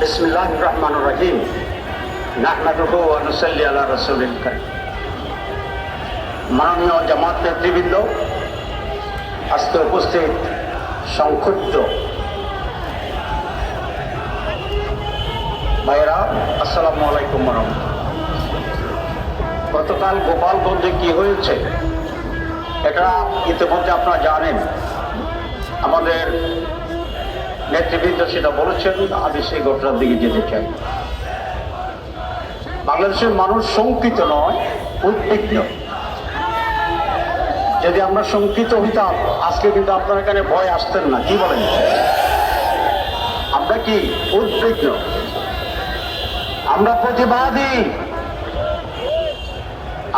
বিসমিল্লাহ রহমান রহিম নাহমাদুহু ওয়া নুসাল্লি আলা রাসূলিল কারীম মাননীয় জামাত নেতৃবৃন্দ, আজকে উপস্থিত সংক্ষুব্ধ ভাইরা আসসালামু আলাইকুম রহমতুল্লাহ। গতকাল গোপালগঞ্জে কি হয়েছে, এটা ইতিমধ্যে আপনারা জানেন। আমাদের নেতৃবৃন্দ সেটা বলেছেন, আমি সেই ঘটনার দিকে যেতে চাই। বাংলাদেশের মানুষ শঙ্কিত নয়, উদ্বিগ্ন। যদি আমরা শঙ্কিত হইতাম, আজকে কিন্তু আপনার এখানে ভয় আসতেন না, কি বলেন? আমরা কি উদ্বিগ্ন? আমরা প্রতিবাদী?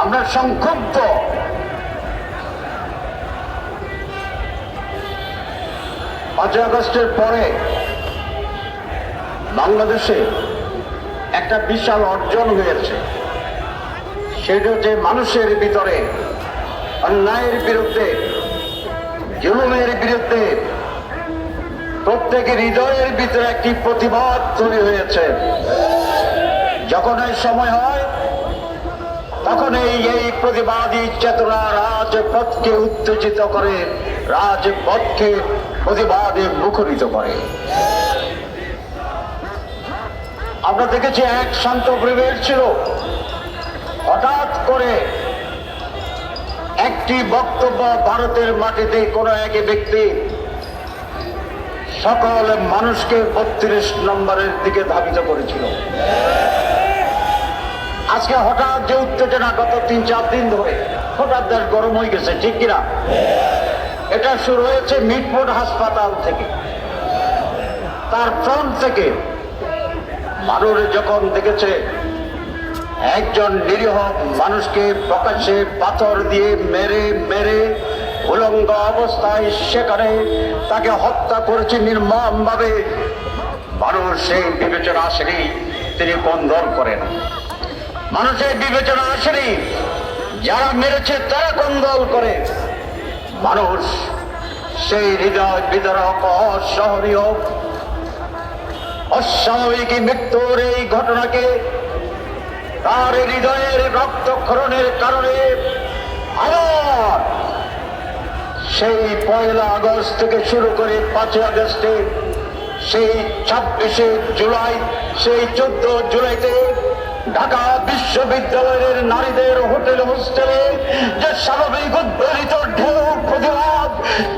আমরা সংক্ষুব্ধ? পাঁচই আগস্টের পরে বাংলাদেশে একটা বিশাল অর্জন হয়েছে। সেটা হচ্ছে মানুষের ভিতরে, অন্যায়ের বিরুদ্ধে, জুলুমের বিরুদ্ধে, প্রত্যেকের হৃদয়ের ভিতরে একটি প্রতিবাদ তৈরি হয়েছে। যখন এই সময় হয়, তখন এই এই প্রতিবাদী চেতনা রাজপথকে উত্তেজিত করে, রাজপথকে প্রতিবাদে মুখরিত করে। আমরা দেখেছি এক শান্ত পরিবেশ ছিল। হঠাৎ করে একটি বক্তব্য ভারতের মাটিতে কোনো এক ব্যক্তি সকল মানুষকে বত্রিশ নম্বরের দিকে ধাবিত করেছিল। আজকে হঠাৎ যে উত্তেজনা গত তিন চার দিন ধরে হঠাৎ গরম হয়ে গেছে, ঠিক কিনা? এটা শুরু হয়েছে মিটফোর্ড হাসপাতাল থেকে। তার ফ্রন্ট থেকে মানুষ যখন দেখেছে, একজন নিরীহ মানুষকে প্রকাশ্যে পাথর দিয়ে মেরে মেরে উলঙ্গ অবস্থায় সেখানে তাকে হত্যা করেছে নির্মমভাবে। মানুষ সেই বিবেচনা আসেনি, তিনি কন্দন করেন? মানুষের বিবেচনা আসেনি, যারা মেরেছে তারা কন্দল করে? মানুষ, সেই হৃদয় বিদারক অসহনীয় অস্বাভাবিক মৃত্যুর এই ঘটনাকে তার হৃদয়ের রক্তক্ষরণের কারণে আবার সেই পয়লা আগস্ট থেকে শুরু করে পাঁচই আগস্টে, সেই ছাব্বিশে জুলাই, সেই চোদ্দ জুলাইতে ঢাকা বিশ্ববিদ্যালয়ের নারীদের হোটেল হোস্টেলে যে স্বাভাবিক উদ্বেলিত ঢেউ প্রতিবাদ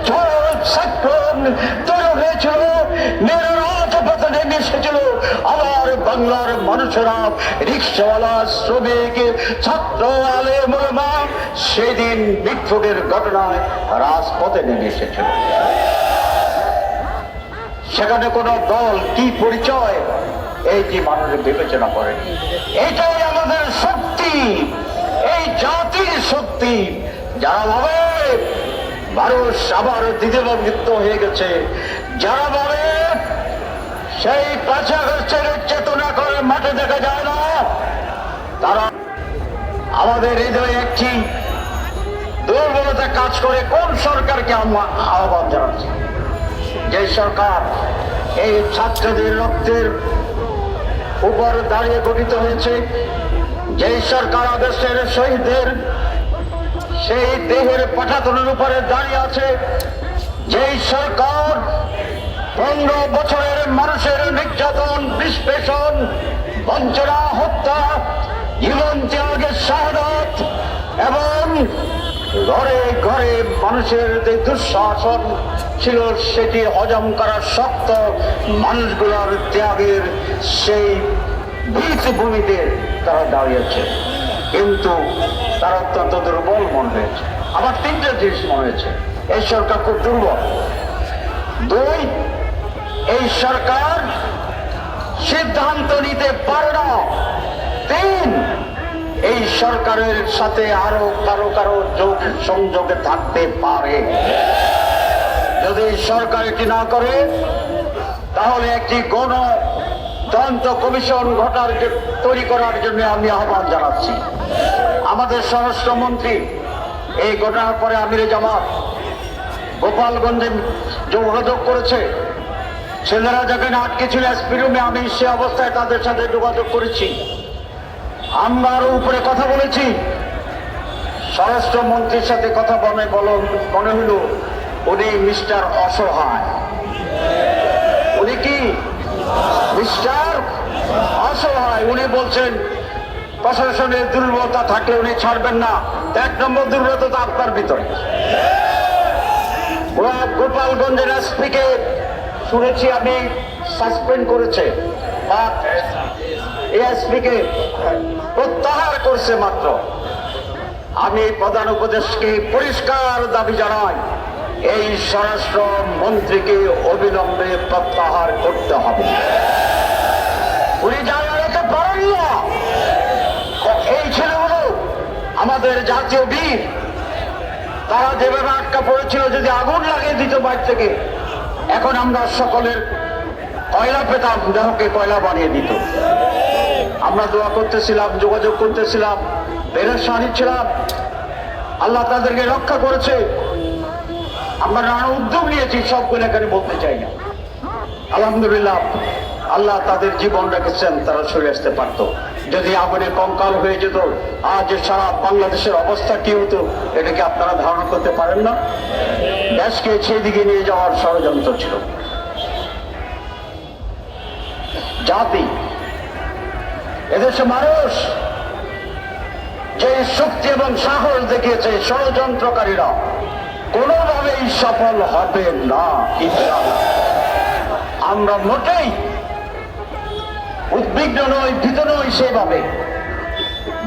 ঝড় সাইক্লোন তৈরি হয়েছিল রাজপথে নেমে এসেছিল আবার বাংলার মানুষেরা। রিক্সাওয়ালা, শ্রমিক, ছাত্র আলে মোলমা সেদিন বিক্ষোভের ঘটনায় রাজপথে নেমে এসেছিল। সেখানে কোনো দল কি পরিচয় এইটি মানুষ বিবেচনা করেনি এটাই আমাদের শক্তি, এই জাতির শক্তি যারা ভাবে মানুষ আবার দ্বিতীয়বন্দিত্ব হয়ে গেছে যারা ভাবে সেই পাঁচ চেতনা করে মাঠে দেখা যায় না। তারা আমাদের হৃদয়ে একটি দুর্বলতা কাজ করে কোন সরকারকে আমরা আহ্বান জানাচ্ছি? যে সরকার এই ছাত্রদের রক্তের উপর দাঁড়িয়ে গঠিত হয়েছে। যে সরকার আদেশের শহীদদের সেই দেহের পাঠাতনের উপরে দাঁড়িয়ে আছে, যেই সরকার পনেরো বছরের মানুষের নির্যাতন বিস্পেষণ বঞ্চনা, হত্যা, জীবন ত্যাগের শাহাদত এবং ঘরে ঘরে মানুষের যে দুঃশাসন ছিল, সেটি হজম করার শক্ত মানুষগুলোর ত্যাগের সেই বীজ ভূমিতে তারা দাঁড়িয়েছে। কিন্তু তারা অত্যন্ত দুর্বল মনে হয়েছে। আমার তিনটে জিনিস মনে হয়েছে। এই সরকার খুব দুর্বল। দুই, এই সরকার সিদ্ধান্ত নিতে পারে না। তিন এই সরকারের সাথে আরও কারও কারও যোগ সংযোগে থাকতে পারে। যদি সরকার এটি না করে, তাহলে একটি গণ তদন্ত কমিশন ঘটার তৈরি করার জন্য আমি আহ্বান জানাচ্ছি। আমাদের স্বরাষ্ট্রমন্ত্রী, এই ঘটনার পরে আমিরে জামাত গোপালগঞ্জে যোগাযোগ করেছে। ছেলেরা যখন আটকে ছিল এসপি রুমে আমি সে অবস্থায় তাদের সাথে যোগাযোগ করেছি। আমরা আরও উপরে কথা বলেছি। স্বরাষ্ট্রমন্ত্রীর সাথে কথা বলে বলো মনে হলো উনি মিস্টার অসহায়। উনি কি? মিস্টার অসহায়। উনি বলছেন, প্রশাসনের দুর্বলতা থাকলে উনি ছাড়বেন না। এক নম্বর দুর্বলতা আপনার ভিতরে। গোপালগঞ্জের এসপিকে শুনেছি আমি সাসপেন্ড করেছে। প্রত্যাহার করছে মাত্র। আমি প্রধান উপদেশকে পরিষ্কার দাবি জানাই, এই স্বরাষ্ট্র মন্ত্রীকে অবিলম্বে প্রত্যাহার করতে হবে। না, এই আমাদের জাতীয় বীর। তারা যেভাবে আটকা পড়েছিল, যদি আগুন লাগিয়ে দিত বাইর থেকে, এখন আমরা সকলের কয়লা পেতাম দেহকে কয়লা বানিয়ে দিত। আমরা দোয়া করতেছিলাম, যোগাযোগ করতেছিলাম বেরোর ছিলাম। আল্লাহ তাদেরকে রক্ষা করেছে। আমরা নানা উদ্যোগ নিয়েছি সবগুলো এখানে বলতে চাই না। আলহামদুলিল্লাহ, আল্লাহ তাদের জীবন রেখেছেন তারা সরে আসতে পারতো। যদি আগুনে কঙ্কাল হয়ে যেত, আজ সারা বাংলাদেশের অবস্থা কি হতো এটাকে আপনারা ধারণা করতে পারেন না? দেশকে সেই দিকে নিয়ে যাওয়ার ষড়যন্ত্র ছিল। জাতি, এদেশে মানুষ যে শক্তি এবং সাহস দেখিয়েছে ষড়যন্ত্রকারীরা, কোনোভাবেই সফল হবে না। আমরা মোটেই উদ্বিগ্ন নই, ভীত নই সেভাবে।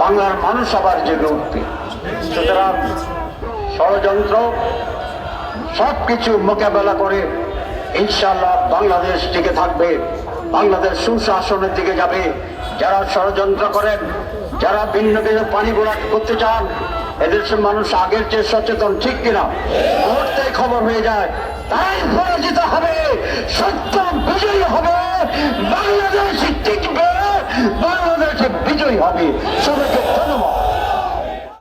বাংলার মানুষ আবার জেগে উঠবে সুতরাং ষড়যন্ত্র সব কিছু মোকাবেলা করে ইনশাল্লাহ বাংলাদেশ টিকে থাকবে। বাংলাদেশ সুশাসনের দিকে যাবে। যারা ষড়যন্ত্র করেন, যারা ভিন্ন ভিন্ন পানি বোড়া করতে চান, এদেশের মানুষ আগের চেয়ে সচেতন, ঠিক কিনা? মুহূর্তে খবর হয়ে যায়, তাই পরাজিত হবে, সত্য বিজয়ী হবে, বাংলাদেশ টিকবে বাংলাদেশে বিজয়ী হবে। শুভেচ্ছা